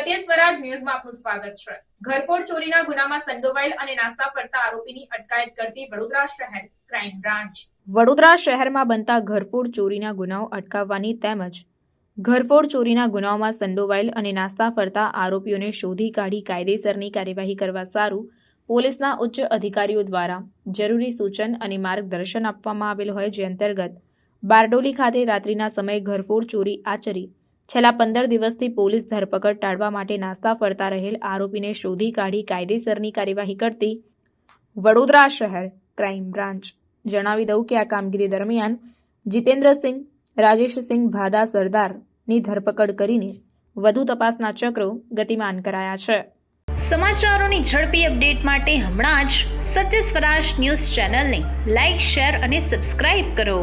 સત્ય સ્વરાજ ન્યૂઝમાં આપનું સ્વાગત છે. ઘરફોડ ચોરીના ગુનામાં સંડોવાયેલ અને નાસ્તા ફરતા આરોપીની અટકાયત કરતી વડોદરા શહેર ક્રાઇમ બ્રાન્ચ. વડોદરા શહેરમાં બનતા ઘરફોડ ચોરીના ગુનાઓ અટકાવવાની તેમજ ઘરફોડ ચોરીના ગુનાઓમાં સંડોવાયેલ અને નાસ્તા ફરતા આરોપીઓને શોધી કાઢી કાયદેસરની કાર્યવાહી કરવા સારું પોલીસના ઉચ્ચ અધિકારીઓ દ્વારા જરૂરી સૂચન અને માર્ગદર્શન આપવામાં આવેલ હોય જે અંતર્ગત બારડોલી ખાતે રાત્રિના સમયે ઘરફોડ ચોરી આચરી છેલ્લા પંદર દિવસથી પોલીસ ધરપકડ ટાળવા માટે નાસ્તા ફરતા રહેલ આરોપીને શોધી કાઢી કાયદેસરની કાર્યવાહી કરતી વડોદરા શહેર ક્રાઇમ બ્રાન્ચ. જણાવી દઉં કે આ કામગીરી દરમિયાન જીતેન્દ્રસિંહ, રાજેશસિંહ ભાદા સરદારની ધરપકડ કરીને વધુ તપાસના ચક્રો ગતિમાન કરાયા છે. સમાચારોની ઝડપી અપડેટ માટે હમણાં જ સત્ય સ્વરાજ ન્યૂઝ ચેનલને લાઇક, શેર અને સબસ્ક્રાઇબ કરો.